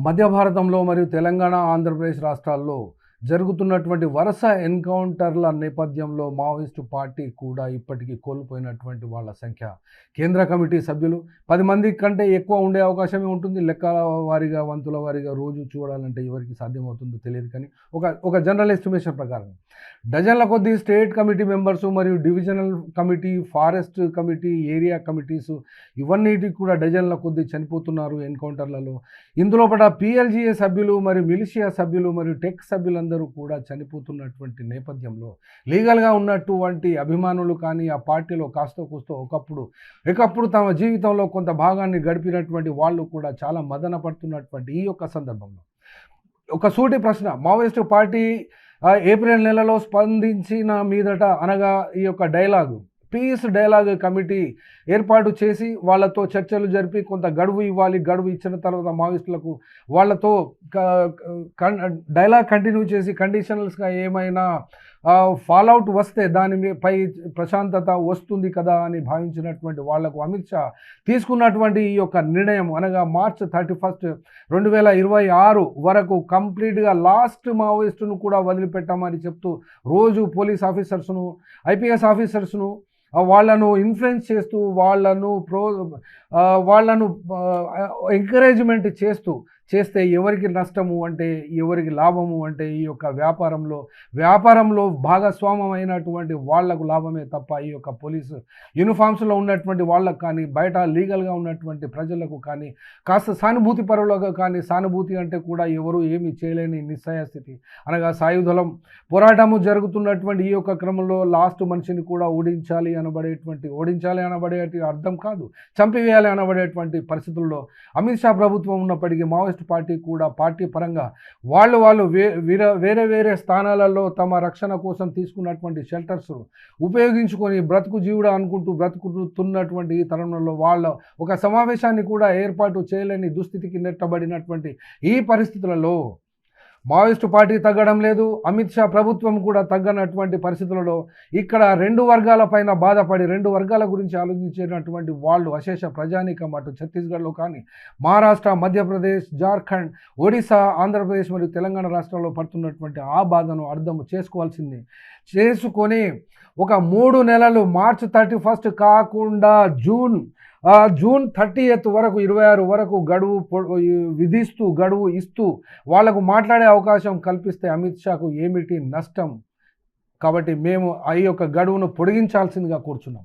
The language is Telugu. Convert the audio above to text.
మధ్య భారతంలో మరియు తెలంగాణ ఆంధ్రప్రదేశ్ రాష్ట్రాల్లో జరుగుతున్నటువంటి వరుస ఎన్కౌంటర్ల నేపథ్యంలో మావోయిస్టు పార్టీ కూడా ఇప్పటికీ కోల్పోయినటువంటి వాళ్ళ సంఖ్య. కేంద్ర కమిటీ సభ్యులు పది మంది కంటే ఎక్కువ ఉండే అవకాశమే ఉంటుంది. లెక్కల వారీగా వంతుల వారీగా రోజు చూడాలంటే ఎవరికి సాధ్యమవుతుందో తెలియదు కానీ ఒక ఒక జనరల్ ఎస్టిమేషన్ ప్రకారం డజన్ల కొద్దీ స్టేట్ కమిటీ మెంబర్స్ మరియు divisional committee forest committee area committees ఇవన్నిటికి కూడా డజన్ల కొద్దీ చనిపోతున్నారు ఎన్కౌంటర్లలో. ఇందులో పట పిఎల్జీఏ సభ్యులు మరియు మిలిషియా సభ్యులు మరియు టెక్ సభ్యులందరూ అందరూ కూడా చనిపోతున్నటువంటి నేపథ్యంలో లీగల్గా ఉన్నటువంటి అభిమానులు కానీ ఆ పార్టీలో కాస్త కూస్తో ఒకప్పుడు ఒకప్పుడు తమ జీవితంలో కొంత భాగాన్ని గడిపినటువంటి వాళ్ళు కూడా చాలా మదన పడుతున్నటువంటి ఈ యొక్క సందర్భంలో. ఒక సూటి ప్రశ్న మావోయిస్టు పార్టీ ఏప్రిల్ నెలలో స్పందించిన మీదట అనగా ఈ యొక్క డైలాగు పీస్ డైలాగ్ కమిటీ ఏర్పాటు చేసి వాళ్ళతో చర్చలు జరిపి కొంత గడువు ఇవ్వాలి గడువు ఇచ్చిన తర్వాత మావోయిస్టులకు వాళ్ళతో డైలాగ్ కంటిన్యూ చేసి కండిషనల్స్గా ఏమైనా ఫాలోఅవుట్ వస్తే దాని పై ప్రశాంతత వస్తుంది కదా అని భావించినటువంటి వాళ్ళకు అమిత్ షా తీసుకున్నటువంటి ఈ యొక్క నిర్ణయం అనగా మార్చ్ థర్టీ ఫస్ట్ రెండు వేల ఇరవై ఆరు వరకు కంప్లీట్గా లాస్ట్ మావోయిస్టును కూడా వదిలిపెట్టామని చెప్తూ రోజు పోలీస్ ఆఫీసర్స్ను ఐపీఎస్ ఆఫీసర్స్ను వాళ్ళను ఇన్ఫ్లుయెన్స్ చేస్తూ వాళ్ళను ప్రో వాళ్ళను ఎంకరేజ్మెంట్ చేస్తూ చేస్తే ఎవరికి నష్టము అంటే ఎవరికి లాభము అంటే ఈ యొక్క వ్యాపారంలో వ్యాపారంలో భాగస్వామ్యం అయినటువంటి వాళ్ళకు లాభమే తప్ప ఈ యొక్క పోలీసు యూనిఫామ్స్లో ఉన్నటువంటి వాళ్ళకు కానీ బయట లీగల్గా ఉన్నటువంటి ప్రజలకు కానీ కాస్త సానుభూతి పరులకు కానీ సానుభూతి అంటే కూడా ఎవరు ఏమీ చేయలేని నిస్సయ స్థితి అనగా సాయుధలం పోరాటము జరుగుతున్నటువంటి ఈ యొక్క క్రమంలో లాస్ట్ మనిషిని కూడా ఓడించాలి అనబడేటువంటి ఓడించాలి అనబడే అర్థం కాదు. చంపివేయాలి అనబడేటువంటి పరిస్థితుల్లో అమిత్ షా ప్రభుత్వం ఉన్నప్పటికీ మావోయిస్ట్ పార్టీ కూడా పార్టీ పరంగా వాళ్ళు వాళ్ళు వే వేరే వేరే వేరే స్థానాలలో తమ రక్షణ కోసం తీసుకున్నటువంటి షెల్టర్స్ ఉపయోగించుకొని బ్రతుకు జీవుడు అనుకుంటూ బ్రతుకుతున్నటువంటి ఈ తరుణంలో వాళ్ళ ఒక సమావేశాన్ని కూడా ఏర్పాటు చేయలేని దుస్థితికి నెట్టబడినటువంటి ఈ పరిస్థితులలో మావోయిస్టు పార్టీ తగ్గడం లేదు అమిత్ షా ప్రభుత్వం కూడా తగ్గనటువంటి పరిస్థితులలో ఇక్కడ రెండు వర్గాల పైన బాధపడి రెండు వర్గాల గురించి ఆలోచించేటటువంటి వాళ్ళు అశేష ప్రజానీకం అటు ఛత్తీస్గఢ్లో కానీ మహారాష్ట్ర మధ్యప్రదేశ్ జార్ఖండ్ ఒడిశా ఆంధ్రప్రదేశ్ మరియు తెలంగాణ రాష్ట్రాల్లో పడుతున్నటువంటి ఆ బాధను అర్థం చేసుకోవాల్సింది. చేసుకొని ఒక మూడు నెలలు మార్చ్ థర్టీ ఫస్ట్ కాకుండా జూన్ జూన్ థర్టీ ఎయిత్ వరకు ఇరవై ఆరు వరకు గడువు పొ- విధిస్తూ గడువు ఇస్తూ వాళ్ళకు మాట్లాడే అవకాశం కల్పిస్తే అమిత్ షాకు ఏమిటి నష్టం? కాబట్టి మేము ఆ యొక్క గడువును పొడిగించాల్సిందిగా కూర్చున్నాం.